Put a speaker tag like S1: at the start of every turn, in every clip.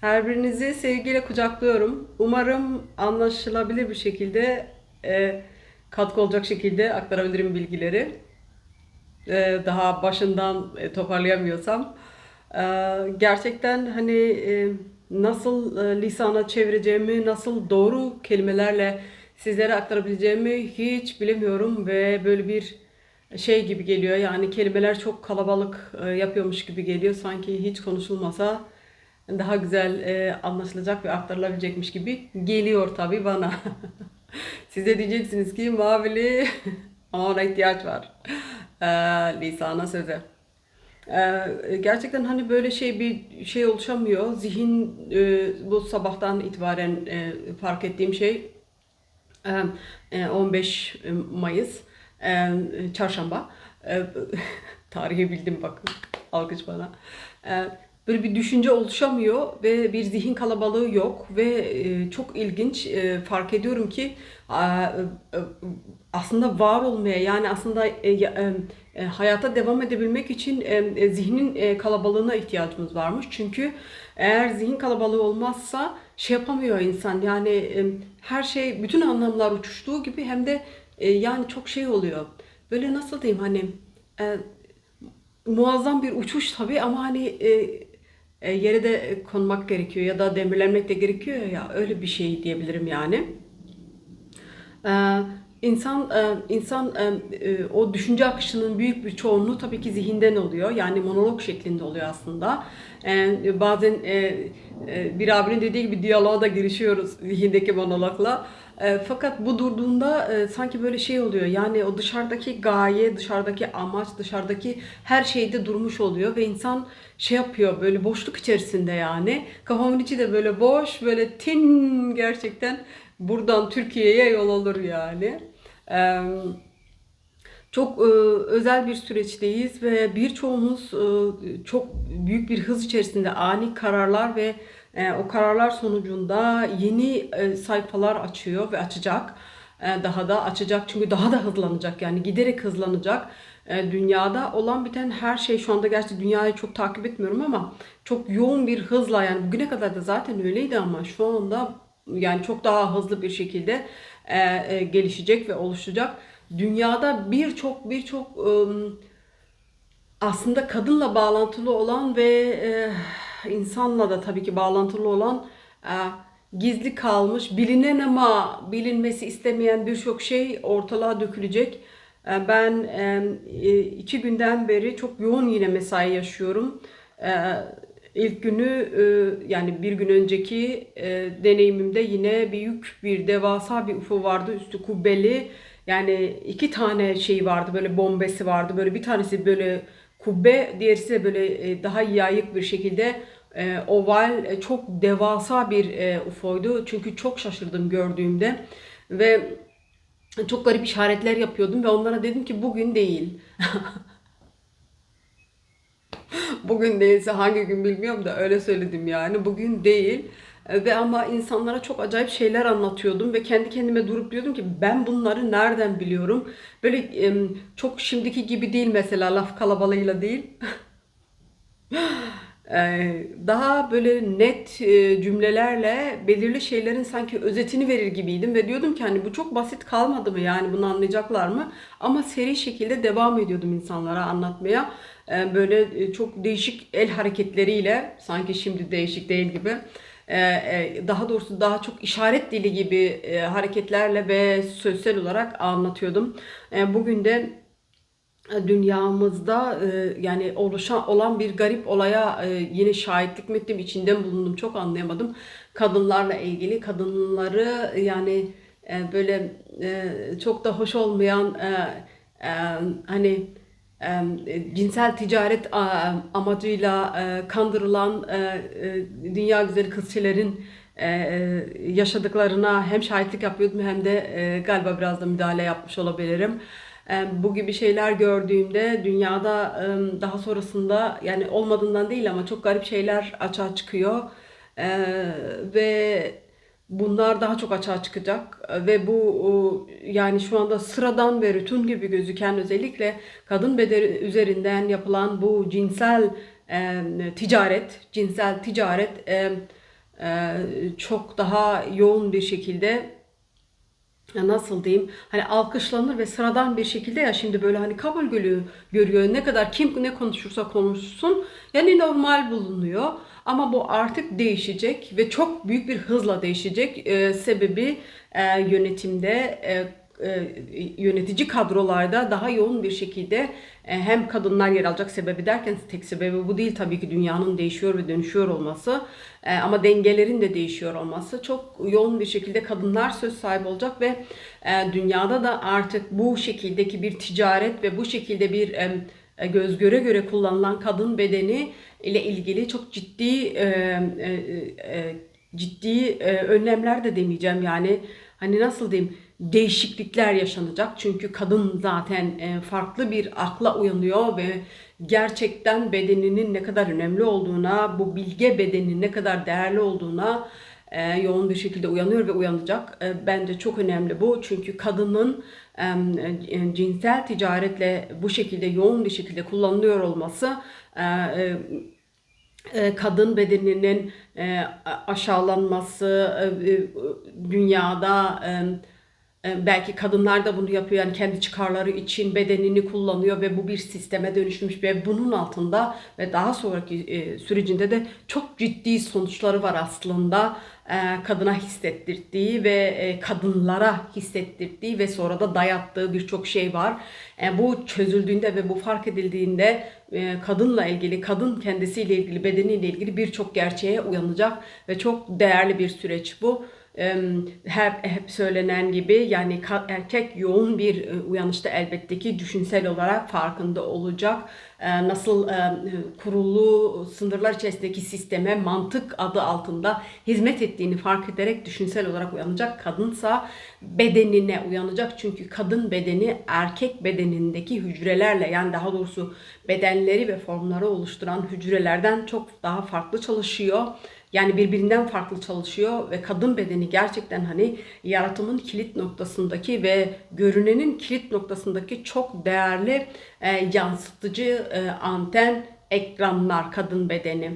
S1: Her birinizi sevgiyle kucaklıyorum. Umarım anlaşılabilir bir şekilde e, katkı olacak şekilde aktarabilirim bilgileri. E, daha başından e, toparlayamıyorsam. E, gerçekten hani e, nasıl e, lisana çevireceğimi, nasıl doğru kelimelerle sizlere aktarabileceğimi hiç bilemiyorum ve böyle bir şey gibi geliyor. Yani kelimeler çok kalabalık e, yapıyormuş gibi geliyor. Sanki hiç konuşulmasa daha güzel e, anlaşılacak ve aktarılabilecekmiş gibi geliyor tabii bana. Siz de diyeceksiniz ki mavili ama ona ihtiyaç var. E, lisana söze. E, gerçekten hani böyle şey bir şey oluşamıyor. Zihin e, bu sabahtan itibaren e, fark ettiğim şey e, e, 15 Mayıs e, Çarşamba. E, Tarihi bildim bakın. Alkış bana. E, Böyle bir düşünce oluşamıyor ve bir zihin kalabalığı yok ve e, çok ilginç e, fark ediyorum ki e, aslında var olmaya yani aslında ya- hayata devam edebilmek için zihnin kalabalığına ihtiyacımız varmış. Çünkü eğer zihin kalabalığı olmazsa şey yapamıyor insan yani her şey bütün anlamlar uçuştuğu gibi hem de yani çok şey oluyor. Böyle nasıl diyeyim hani muazzam bir uçuş tabii ama hani yere de konmak gerekiyor ya da demirlenmek de gerekiyor ya öyle bir şey diyebilirim yani. İnsan e, insan e, e, o düşünce akışının büyük bir çoğunluğu tabii ki zihinden oluyor. Yani monolog şeklinde oluyor aslında. Bazen e, e, bir abinin dediği gibi diyaloğa da girişiyoruz zihindeki monologla. E, fakat bu durduğunda e, sanki böyle şey oluyor. Yani o dışarıdaki gaye, dışarıdaki amaç, dışarıdaki her şeyde durmuş oluyor ve insan şey yapıyor böyle boşluk içerisinde yani. Kafamın içi de böyle boş, böyle tin gerçekten buradan Türkiye'ye yol alır yani. Eee çok e, özel bir süreçteyiz ve birçoğumuz e, çok büyük bir hız içerisinde ani kararlar ve e, o kararlar sonucunda yeni e, sayfalar açıyor ve açacak. E, daha da açacak çünkü daha da hızlanacak yani giderek hızlanacak. E, dünyada olan biten her şey şu anda gerçi dünyayı çok takip etmiyorum ama çok yoğun bir hızla yani bugüne kadar da zaten öyleydi ama şu anda yani çok daha hızlı bir şekilde e, e, gelişecek ve oluşacak. Dünyada birçok birçok ım, aslında kadınla bağlantılı olan ve e, insanla da tabii ki bağlantılı olan e, gizli kalmış, bilinen ama bilinmesi istemeyen birçok şey ortalığa dökülecek. Ben iki günden beri çok yoğun yine mesai yaşıyorum. İlk günü yani bir gün önceki deneyimimde yine büyük bir devasa bir UFO vardı üstü kubbeli. Yani iki tane şey vardı böyle bombesi vardı. Böyle bir tanesi böyle kubbe, diğerisi de böyle e, daha yayık bir şekilde e, oval e, çok devasa bir UFO'ydu. Çünkü çok şaşırdım gördüğümde ve çok garip işaretler yapıyordum ve onlara dedim ki bugün değil. Bugün değilse hangi gün bilmiyorum da öyle söyledim yani. Bugün değil. E, Ve ama insanlara çok acayip şeyler anlatıyordum ve kendi kendime durup diyordum ki ben bunları nereden biliyorum? Böyle çok şimdiki gibi değil mesela laf kalabalığıyla değil. Ee, daha böyle net e, cümlelerle belirli şeylerin sanki özetini verir gibiydim ve diyordum ki hani bu çok basit kalmadı mı yani bunu anlayacaklar mı? Ama seri şekilde devam ediyordum insanlara anlatmaya. Böyle e, çok değişik el hareketleriyle sanki şimdi değişik değil gibi. Ee, e, daha doğrusu daha çok işaret dili gibi e, hareketlerle ve sözsel olarak anlatıyordum. Ee, bugün de dünyamızda e, yani oluşan olan bir garip olaya e, yine şahitlik ettim, içinden bulundum. Çok anlayamadım. Kadınlarla ilgili kadınları yani e, böyle e, çok da hoş olmayan e, e, hani e, cinsel ticaret amacıyla e, kandırılan e, e, dünya güzeli kızçelerin e, e, yaşadıklarına hem şahitlik yapıyordum hem de e, galiba biraz da müdahale yapmış olabilirim. E, Bu gibi şeyler gördüğümde dünyada e, daha sonrasında yani olmadığından değil ama çok garip şeyler açığa çıkıyor. E, ve bunlar daha çok açığa çıkacak. Ve bu o, yani şu anda sıradan ve rutin gibi gözüken özellikle kadın bedeni üzerinden yapılan bu cinsel e, ticaret, cinsel ticaret e, e, çok daha yoğun bir şekilde ya nasıl diyeyim hani alkışlanır ve sıradan bir şekilde ya şimdi böyle hani kabul görüyor, görüyor. Ne kadar kim ne konuşursa konuşsun yani normal bulunuyor ama bu artık değişecek ve çok büyük bir hızla değişecek Ee, sebebi e, yönetimde e, e, yönetici kadrolarda daha yoğun bir şekilde e, hem kadınlar yer alacak sebebi derken tek sebebi bu değil tabii ki dünyanın değişiyor ve dönüşüyor olması. E, ama dengelerin de değişiyor olması. Çok yoğun bir şekilde kadınlar söz sahibi olacak ve e, dünyada da artık bu şekildeki bir ticaret ve bu şekilde bir e, e, göz göre göre kullanılan kadın bedeni ile ilgili çok ciddi e, e, e, ciddi e, önlemler de demeyeceğim. Yani hani nasıl diyeyim? Değişiklikler yaşanacak. Çünkü kadın zaten e, farklı bir akla uyanıyor ve gerçekten bedeninin ne kadar önemli olduğuna bu bilge bedenin ne kadar değerli olduğuna e, yoğun bir şekilde uyanıyor ve uyanacak. E, bence çok önemli bu. Çünkü kadının e, cinsel ticaretle bu şekilde yoğun bir şekilde kullanılıyor olması e, e, e, kadın bedeninin e, aşağılanması, e, dünyada belki kadınlar da bunu yapıyor yani kendi çıkarları için bedenini kullanıyor ve bu bir sisteme dönüşmüş ve bunun altında ve daha sonraki sürecinde de çok ciddi sonuçları var aslında kadına hissettirdiği ve e, kadınlara hissettirdiği ve sonra da dayattığı birçok şey var. E, bu çözüldüğünde ve bu fark edildiğinde e, kadınla ilgili, kadın kendisiyle ilgili, bedeniyle ilgili birçok gerçeğe uyanacak ve çok değerli bir süreç bu hep hep söylenen gibi yani erkek yoğun bir e, uyanışta elbette ki düşünsel olarak farkında olacak. E, nasıl e, kurulu sınırlar içerisindeki sisteme mantık adı altında hizmet ettiğini fark ederek düşünsel olarak uyanacak. Kadınsa bedenine uyanacak. Çünkü kadın bedeni erkek bedenindeki hücrelerle yani daha doğrusu bedenleri ve formları oluşturan hücrelerden çok daha farklı çalışıyor. Yani birbirinden farklı çalışıyor ve kadın bedeni gerçekten hani yaratımın kilit noktasındaki ve görünenin kilit noktasındaki çok değerli e, yansıtıcı e, anten ekranlar kadın bedeni.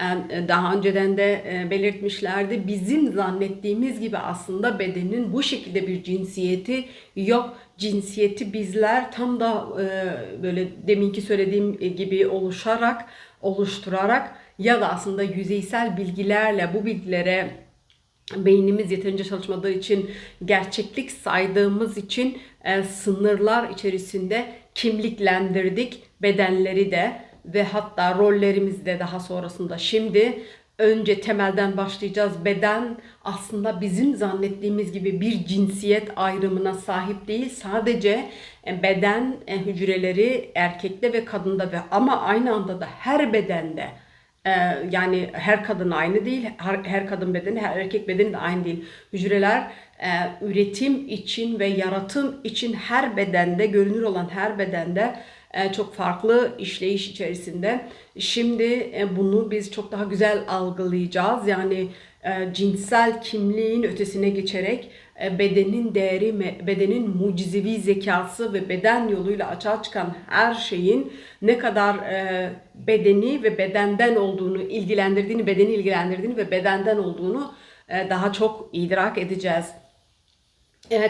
S1: E, daha önceden de e, belirtmişlerdi. Bizim zannettiğimiz gibi aslında bedenin bu şekilde bir cinsiyeti yok. Cinsiyeti bizler tam da e, böyle deminki söylediğim gibi oluşarak, oluşturarak ya da aslında yüzeysel bilgilerle bu bilgilere beynimiz yeterince çalışmadığı için gerçeklik saydığımız için e, sınırlar içerisinde kimliklendirdik bedenleri de ve hatta rollerimizi de daha sonrasında şimdi önce temelden başlayacağız. Beden aslında bizim zannettiğimiz gibi bir cinsiyet ayrımına sahip değil. Sadece e, beden e, hücreleri erkekte ve kadında ve ama aynı anda da her bedende yani her kadın aynı değil, her, her kadın bedeni, her erkek bedeni de aynı değil. Hücreler e, üretim için ve yaratım için her bedende, görünür olan her bedende e, çok farklı işleyiş içerisinde. Şimdi e, bunu biz çok daha güzel algılayacağız. Yani e, cinsel kimliğin ötesine geçerek bedenin değeri, bedenin mucizevi zekası ve beden yoluyla açığa çıkan her şeyin ne kadar e, bedeni ve bedenden olduğunu ilgilendirdiğini, bedeni ilgilendirdiğini ve bedenden olduğunu e, daha çok idrak edeceğiz.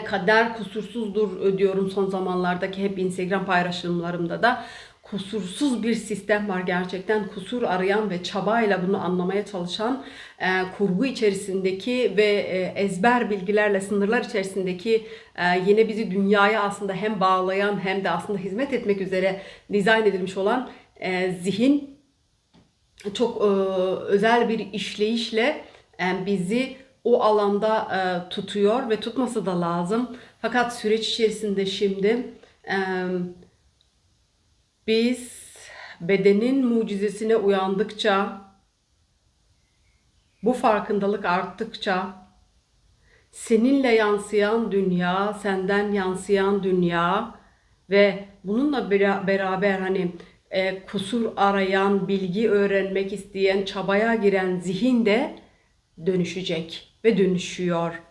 S1: Kader kusursuzdur diyorum son zamanlardaki hep Instagram paylaşımlarımda da kusursuz bir sistem var gerçekten kusur arayan ve çabayla bunu anlamaya çalışan e, kurgu içerisindeki ve e, ezber bilgilerle sınırlar içerisindeki e, yine bizi dünyaya aslında hem bağlayan hem de aslında hizmet etmek üzere dizayn edilmiş olan e, zihin çok e, özel bir işleyişle e, bizi o alanda e, tutuyor ve tutması da lazım. Fakat süreç içerisinde şimdi e, biz bedenin mucizesine uyandıkça, bu farkındalık arttıkça, seninle yansıyan dünya, senden yansıyan dünya ve bununla beraber hani e, kusur arayan, bilgi öğrenmek isteyen, çabaya giren zihin de dönüşecek ve dönüşüyor.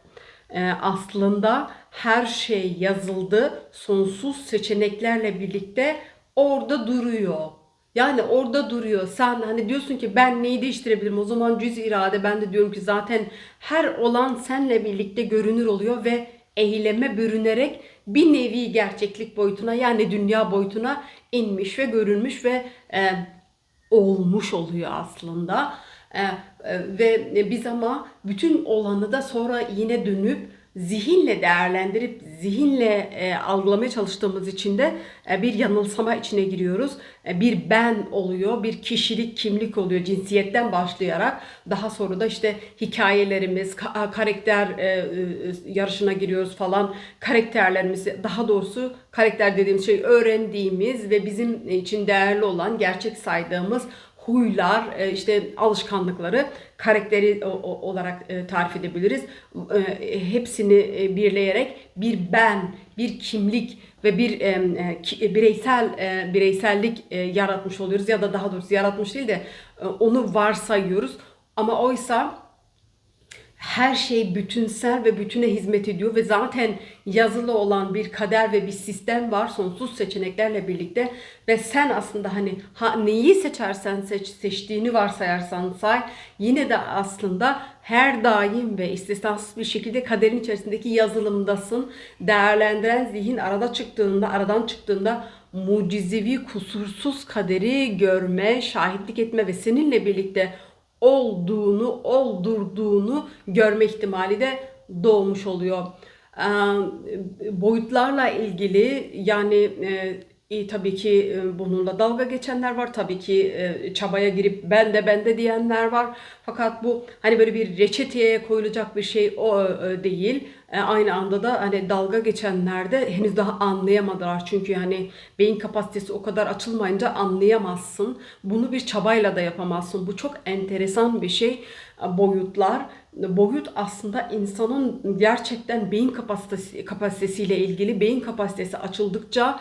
S1: E, aslında her şey yazıldı, sonsuz seçeneklerle birlikte orada duruyor. Yani orada duruyor. Sen hani diyorsun ki ben neyi değiştirebilirim? O zaman cüz irade ben de diyorum ki zaten her olan senle birlikte görünür oluyor ve eyleme bürünerek bir nevi gerçeklik boyutuna yani dünya boyutuna inmiş ve görünmüş ve e, olmuş oluyor aslında. E, e, ve biz ama bütün olanı da sonra yine dönüp zihinle değerlendirip zihinle e, algılamaya çalıştığımız için de e, bir yanılsama içine giriyoruz. E, bir ben oluyor, bir kişilik, kimlik oluyor cinsiyetten başlayarak. Daha sonra da işte hikayelerimiz, ka- karakter e, e, yarışına giriyoruz falan. Karakterlerimiz, daha doğrusu karakter dediğimiz şey öğrendiğimiz ve bizim için değerli olan, gerçek saydığımız huylar, e, işte alışkanlıkları karakteri olarak e, tarif edebiliriz. E, Hepsini birleyerek bir ben, bir kimlik ve bir bireysel bireysellik yaratmış oluyoruz ya da daha doğrusu yaratmış değil de onu varsayıyoruz. Ama oysa her şey bütünsel ve bütüne hizmet ediyor ve zaten yazılı olan bir kader ve bir sistem var sonsuz seçeneklerle birlikte ve sen aslında hani ha, neyi seçersen seç seçtiğini varsayarsan say yine de aslında her daim ve istisnasız bir şekilde kaderin içerisindeki yazılımdasın. Değerlendiren zihin arada çıktığında, aradan çıktığında mucizevi, kusursuz kaderi görme, şahitlik etme ve seninle birlikte olduğunu, oldurduğunu görme ihtimali de doğmuş oluyor. Ee, boyutlarla ilgili yani e, tabii ki e, bununla dalga geçenler var. Tabii ki e, çabaya girip ben de ben de diyenler var. Fakat bu hani böyle bir reçeteye koyulacak bir şey o değil. E, aynı anda da hani dalga geçenler de henüz daha anlayamadılar. Çünkü hani beyin kapasitesi o kadar açılmayınca anlayamazsın. Bunu bir çabayla da yapamazsın. Bu çok enteresan bir şey. E, Boyutlar. Boyut aslında insanın gerçekten beyin kapasitesi kapasitesiyle ilgili beyin kapasitesi açıldıkça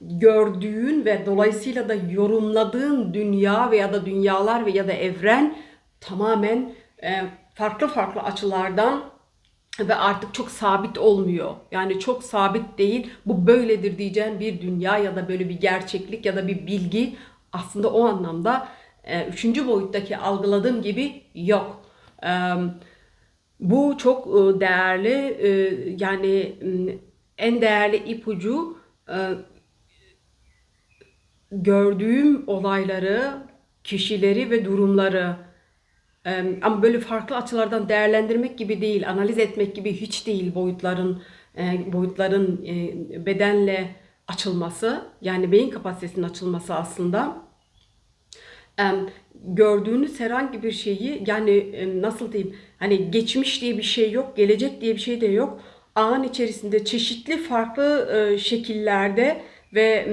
S1: gördüğün ve dolayısıyla da yorumladığın dünya veya da dünyalar ve ya da evren tamamen e, farklı farklı açılardan ve artık çok sabit olmuyor. Yani çok sabit değil. Bu böyledir diyeceğin bir dünya ya da böyle bir gerçeklik ya da bir bilgi aslında o anlamda e, üçüncü boyuttaki algıladığım gibi yok. E, bu çok e, değerli e, yani en değerli ipucu e, gördüğüm olayları, kişileri ve durumları ama böyle farklı açılardan değerlendirmek gibi değil, analiz etmek gibi hiç değil boyutların e, boyutların e, bedenle açılması, yani beyin kapasitesinin açılması aslında. Gördüğünüz herhangi bir şeyi yani nasıl diyeyim hani geçmiş diye bir şey yok, gelecek diye bir şey de yok. An içerisinde çeşitli farklı e, şekillerde ve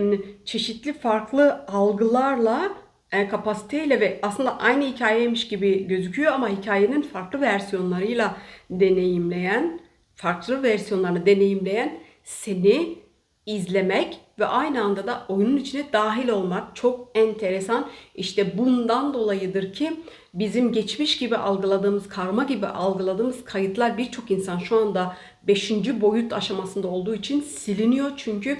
S1: çeşitli farklı algılarla kapasiteyle ve aslında aynı hikayeymiş gibi gözüküyor ama hikayenin farklı versiyonlarıyla deneyimleyen, farklı versiyonlarını deneyimleyen seni izlemek ve aynı anda da oyunun içine dahil olmak çok enteresan. İşte bundan dolayıdır ki bizim geçmiş gibi algıladığımız, karma gibi algıladığımız kayıtlar birçok insan şu anda 5. boyut aşamasında olduğu için siliniyor. Çünkü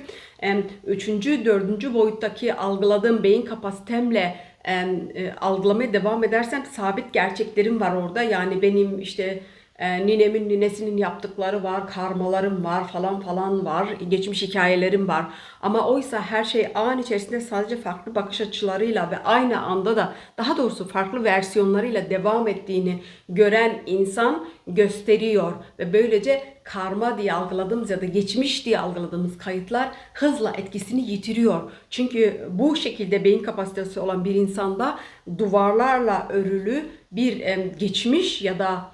S1: 3. 4. boyuttaki algıladığım beyin kapasitemle e, algılamaya devam edersem sabit gerçeklerim var orada. Yani benim işte e, ninemin ninesinin yaptıkları var, karmalarım var falan falan var, geçmiş hikayelerim var. Ama oysa her şey an içerisinde sadece farklı bakış açılarıyla ve aynı anda da daha doğrusu farklı versiyonlarıyla devam ettiğini gören insan gösteriyor ve böylece karma diye algıladığımız ya da geçmiş diye algıladığımız kayıtlar hızla etkisini yitiriyor. Çünkü bu şekilde beyin kapasitesi olan bir insanda duvarlarla örülü bir geçmiş ya da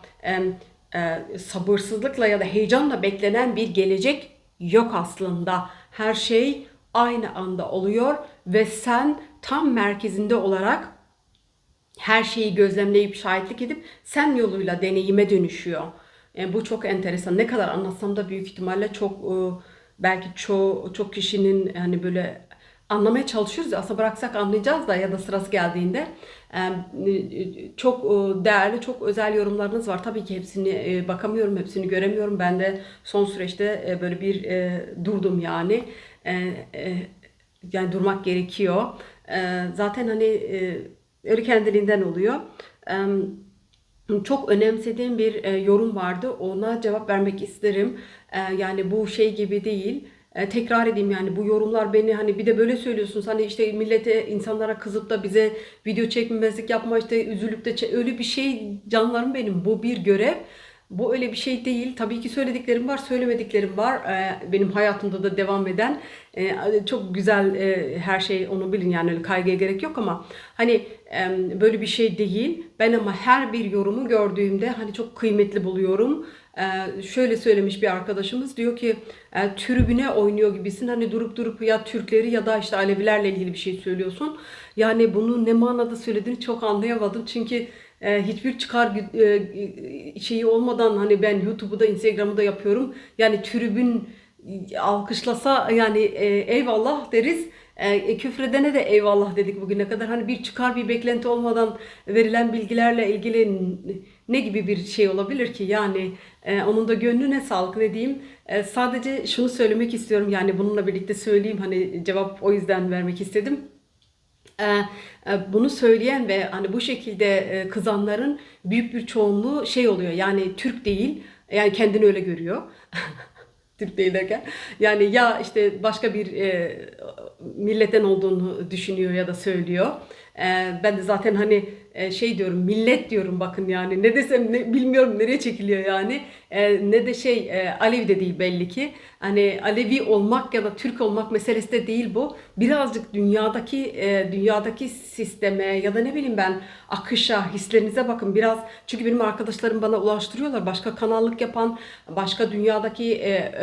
S1: e, sabırsızlıkla ya da heyecanla beklenen bir gelecek yok aslında. Her şey aynı anda oluyor ve sen tam merkezinde olarak her şeyi gözlemleyip şahitlik edip sen yoluyla deneyime dönüşüyor. E, bu çok enteresan. Ne kadar anlatsam da büyük ihtimalle çok e, belki çoğu çok kişinin hani böyle anlamaya çalışıyoruz aslında bıraksak anlayacağız da ya da sırası geldiğinde E, e, çok e, değerli çok özel yorumlarınız var. Tabii ki hepsini bakamıyorum, hepsini göremiyorum. Ben de son süreçte böyle bir durdum yani. Yani durmak gerekiyor. Zaten hani öyle kendiliğinden oluyor. Çok önemsediğim bir yorum vardı. Ona cevap vermek isterim. Yani bu şey gibi değil. E, tekrar edeyim yani bu yorumlar beni hani bir de böyle söylüyorsunuz hani işte millete insanlara kızıp da bize video çekmemezlik yapma işte üzülüp de öyle bir şey canlarım benim bu bir görev. Bu öyle bir şey değil. Tabii ki söylediklerim var, söylemediklerim var. Ee, benim hayatımda da devam eden e, çok güzel e, her şey onu bilin yani öyle kaygıya gerek yok ama hani e, böyle bir şey değil. Ben ama her bir yorumu gördüğümde hani çok kıymetli buluyorum. Ee, şöyle söylemiş bir arkadaşımız diyor ki e, tribüne oynuyor gibisin hani durup durup ya Türkleri ya da işte Alevilerle ilgili bir şey söylüyorsun. Yani bunu ne manada söylediğini çok anlayamadım çünkü e, hiçbir çıkar e, şeyi olmadan hani ben YouTube'u da Instagram'ı da yapıyorum. Yani tribün alkışlasa yani e, eyvallah deriz. E, küfredene de eyvallah dedik bugüne kadar. Hani bir çıkar bir beklenti olmadan verilen bilgilerle ilgili ne gibi bir şey olabilir ki? Yani e, onun da gönlüne sağlık ne diyeyim. E, sadece şunu söylemek istiyorum yani bununla birlikte söyleyeyim hani cevap o yüzden vermek istedim. E, e, bunu söyleyen ve hani bu şekilde e, kızanların büyük bir çoğunluğu şey oluyor yani Türk değil yani kendini öyle görüyor. Türk değil derken yani ya işte başka bir e, milletten olduğunu düşünüyor ya da söylüyor. E, ben de zaten hani e, şey diyorum millet diyorum bakın yani. Ne desem ne, bilmiyorum nereye çekiliyor yani. E, ne de şey e, Alevi de değil belli ki. Hani Alevi olmak ya da Türk olmak meselesi de değil bu. Birazcık dünyadaki e, dünyadaki sisteme ya da ne bileyim ben akışa hislerinize bakın biraz. Çünkü benim arkadaşlarım bana ulaştırıyorlar. Başka kanallık yapan başka dünyadaki e,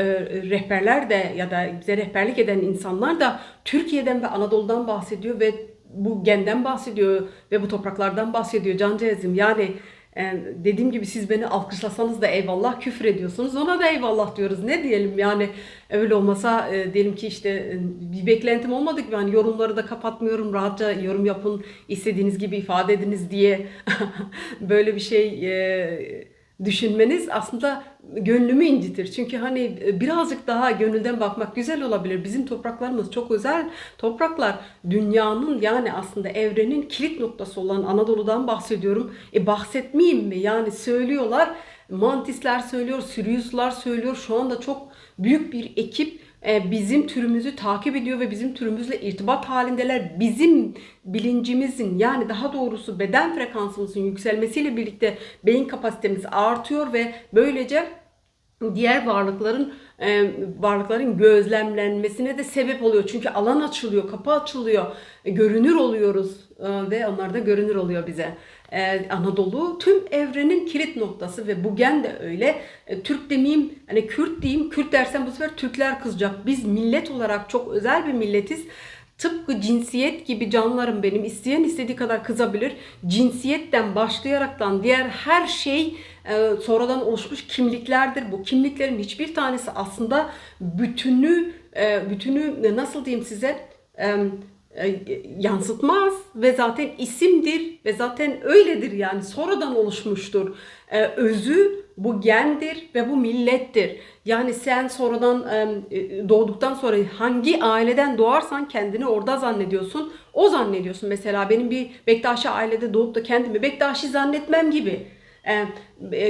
S1: rehberler de ya da bize rehberlik eden insanlar da Türkiye'den ve Anadolu'dan bahsediyor ve bu genden bahsediyor ve bu topraklardan bahsediyor Cancağız'ım. Yani e, dediğim gibi siz beni alkışlasanız da eyvallah küfür ediyorsunuz. Ona da eyvallah diyoruz. Ne diyelim yani öyle olmasa e, diyelim ki işte e, bir beklentim olmadı ki ben yorumları da kapatmıyorum. Rahatça yorum yapın istediğiniz gibi ifade ediniz diye böyle bir şey e, düşünmeniz aslında gönlümü incitir. Çünkü hani e, birazcık daha gönülden bakmak güzel olabilir. Bizim topraklarımız çok özel topraklar. Dünyanın yani aslında evrenin kilit noktası olan Anadolu'dan bahsediyorum. E bahsetmeyeyim mi? Yani söylüyorlar. Mantisler söylüyor, Siriuslar söylüyor. Şu anda çok büyük bir ekip bizim türümüzü takip ediyor ve bizim türümüzle irtibat halindeler. Bizim bilincimizin yani daha doğrusu beden frekansımızın yükselmesiyle birlikte beyin kapasitemiz artıyor ve böylece diğer varlıkların e, varlıkların gözlemlenmesine de sebep oluyor. Çünkü alan açılıyor, kapı açılıyor, e, görünür oluyoruz ve onlar da görünür oluyor bize. Anadolu tüm evrenin kilit noktası ve bu gen de öyle. Türk demeyeyim, hani Kürt diyeyim, Kürt dersen bu sefer Türkler kızacak. Biz millet olarak çok özel bir milletiz. Tıpkı cinsiyet gibi canlarım benim. isteyen istediği kadar kızabilir. Cinsiyetten başlayaraktan diğer her şey e, sonradan oluşmuş kimliklerdir. Bu kimliklerin hiçbir tanesi aslında bütünü e, bütünü nasıl diyeyim size e, e, yansıtmaz ve zaten isimdir ve zaten öyledir yani sonradan oluşmuştur. E, özü bu gendir ve bu millettir. Yani sen sonradan e, doğduktan sonra hangi aileden doğarsan kendini orada zannediyorsun. O zannediyorsun. Mesela benim bir Bektaşi ailede doğup da kendimi Bektaşi zannetmem gibi.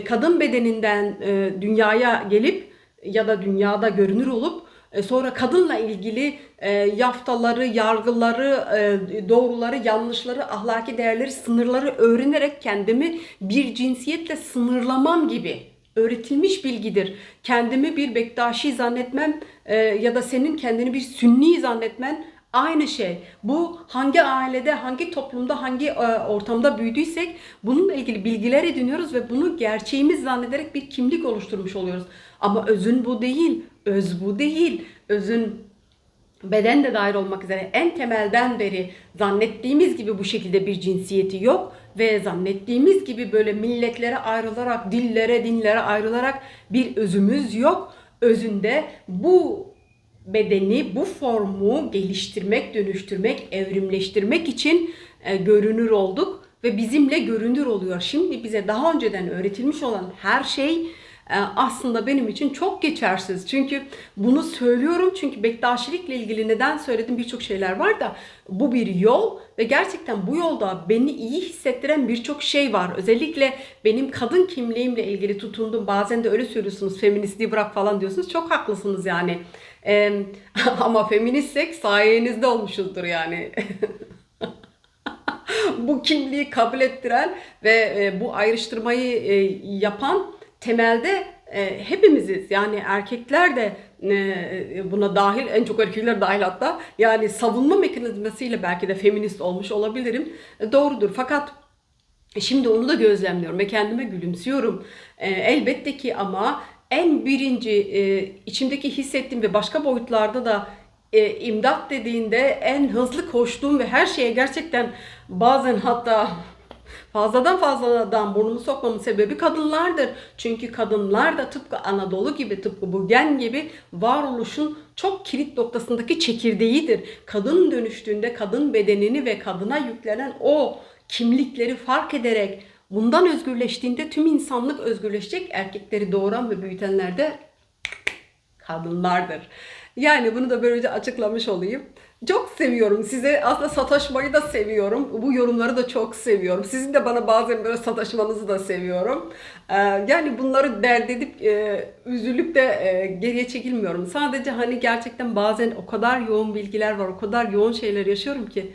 S1: Kadın bedeninden dünyaya gelip ya da dünyada görünür olup e, sonra kadınla ilgili e, yaftaları, yargıları, e, doğruları, yanlışları, ahlaki değerleri, sınırları öğrenerek kendimi bir cinsiyetle sınırlamam gibi öğretilmiş bilgidir. Kendimi bir Bektaşi zannetmem ya da senin kendini bir Sünni zannetmen aynı şey. Bu hangi ailede, hangi toplumda, hangi ortamda büyüdüysek bununla ilgili bilgiler ediniyoruz ve bunu gerçeğimiz zannederek bir kimlik oluşturmuş oluyoruz. Ama özün bu değil. Öz bu değil. Özün beden de dahil olmak üzere en temelden beri zannettiğimiz gibi bu şekilde bir cinsiyeti yok ve zannettiğimiz gibi böyle milletlere ayrılarak, dillere, dinlere ayrılarak bir özümüz yok. Özünde bu bedeni, bu formu geliştirmek, dönüştürmek, evrimleştirmek için e, görünür olduk ve bizimle görünür oluyor. Şimdi bize daha önceden öğretilmiş olan her şey aslında benim için çok geçersiz. Çünkü bunu söylüyorum çünkü Bektaşilikle ilgili neden söyledim birçok şeyler var da bu bir yol ve gerçekten bu yolda beni iyi hissettiren birçok şey var. Özellikle benim kadın kimliğimle ilgili tutunduğum bazen de öyle söylüyorsunuz feministliği bırak falan diyorsunuz. Çok haklısınız yani. E, ama feministsek sayenizde olmuşuzdur yani. bu kimliği kabul ettiren ve e, bu ayrıştırmayı e, yapan temelde e, hepimiziz. Yani erkekler de e, buna dahil, en çok erkekler dahil hatta. Yani savunma mekanizmasıyla belki de feminist olmuş olabilirim. E, doğrudur. Fakat Şimdi onu da gözlemliyorum ve kendime gülümsüyorum. E, elbette ki ama en birinci e, içimdeki hissettiğim ve başka boyutlarda da e, imdat dediğinde en hızlı koştuğum ve her şeye gerçekten bazen hatta fazladan fazladan burnumu sokmamın sebebi kadınlardır. Çünkü kadınlar da tıpkı Anadolu gibi, tıpkı bu gen gibi varoluşun çok kilit noktasındaki çekirdeğidir. Kadın dönüştüğünde kadın bedenini ve kadına yüklenen o kimlikleri fark ederek bundan özgürleştiğinde tüm insanlık özgürleşecek. Erkekleri doğuran ve büyütenler de kadınlardır. Yani bunu da böylece açıklamış olayım. Çok seviyorum size. Aslında sataşmayı da seviyorum. Bu yorumları da çok seviyorum. Sizin de bana bazen böyle sataşmanızı da seviyorum. Ee, yani bunları dert edip e, üzülüp de e, geriye çekilmiyorum. Sadece hani gerçekten bazen o kadar yoğun bilgiler var, o kadar yoğun şeyler yaşıyorum ki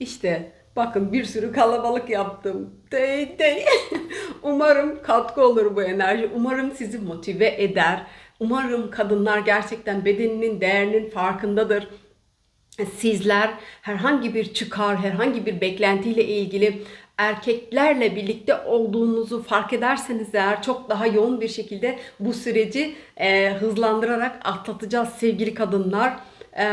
S1: işte bakın bir sürü kalabalık yaptım. Dey dey. Umarım katkı olur bu enerji. Umarım sizi motive eder. Umarım kadınlar gerçekten bedeninin değerinin farkındadır. Sizler herhangi bir çıkar, herhangi bir beklentiyle ilgili erkeklerle birlikte olduğunuzu fark ederseniz eğer çok daha yoğun bir şekilde bu süreci e, hızlandırarak atlatacağız sevgili kadınlar. E,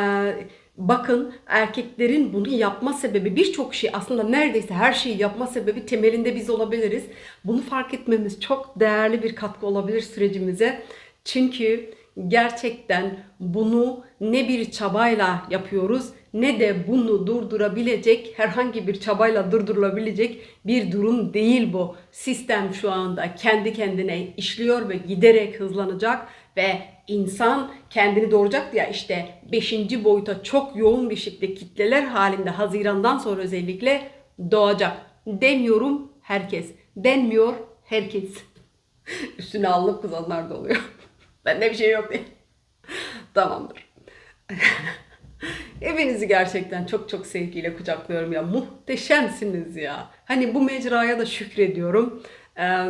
S1: bakın erkeklerin bunu yapma sebebi birçok şey aslında neredeyse her şeyi yapma sebebi temelinde biz olabiliriz. Bunu fark etmemiz çok değerli bir katkı olabilir sürecimize. Çünkü gerçekten bunu ne bir çabayla yapıyoruz ne de bunu durdurabilecek herhangi bir çabayla durdurulabilecek bir durum değil bu. Sistem şu anda kendi kendine işliyor ve giderek hızlanacak ve insan kendini doğuracak ya işte 5. boyuta çok yoğun bir şekilde kitleler halinde Haziran'dan sonra özellikle doğacak. Demiyorum herkes. Denmiyor herkes. Üstüne alınıp kızanlar da oluyor. Bende bir şey yok diye. Tamamdır. Hepinizi gerçekten çok çok sevgiyle kucaklıyorum ya. Muhteşemsiniz ya. Hani bu mecraya da şükrediyorum. Ee,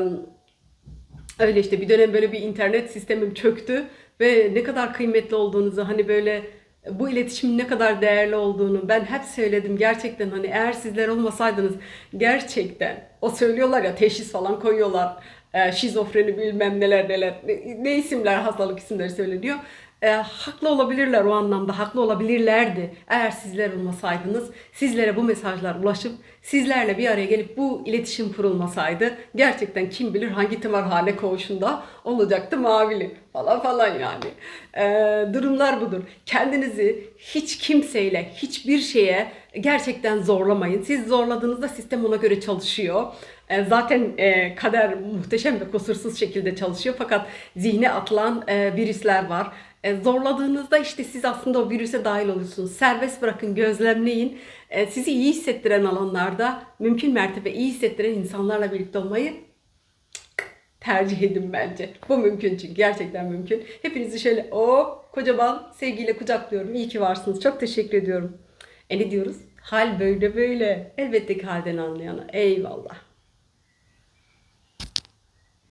S1: öyle işte bir dönem böyle bir internet sistemim çöktü ve ne kadar kıymetli olduğunuzu hani böyle bu iletişimin ne kadar değerli olduğunu ben hep söyledim gerçekten hani eğer sizler olmasaydınız gerçekten o söylüyorlar ya teşhis falan koyuyorlar şizofreni bilmem neler neler ne, ne isimler hastalık isimleri söyleniyor. E, haklı olabilirler o anlamda haklı olabilirlerdi eğer sizler olmasaydınız sizlere bu mesajlar ulaşıp sizlerle bir araya gelip bu iletişim kurulmasaydı gerçekten kim bilir hangi tımarhane koğuşunda olacaktı mavili falan falan yani. E, durumlar budur. Kendinizi hiç kimseyle hiçbir şeye gerçekten zorlamayın. Siz zorladığınızda sistem ona göre çalışıyor. E, zaten e, kader muhteşem ve kusursuz şekilde çalışıyor fakat zihne atılan e, virüsler var. E, zorladığınızda işte siz aslında o virüse dahil oluyorsunuz. Serbest bırakın, gözlemleyin. E, sizi iyi hissettiren alanlarda mümkün mertebe iyi hissettiren insanlarla birlikte olmayı tercih edin bence. Bu mümkün çünkü gerçekten mümkün. Hepinizi şöyle o kocaman sevgiyle kucaklıyorum. İyi ki varsınız. Çok teşekkür ediyorum. E ne diyoruz? Hal böyle böyle. Elbette ki halden anlayana. Eyvallah.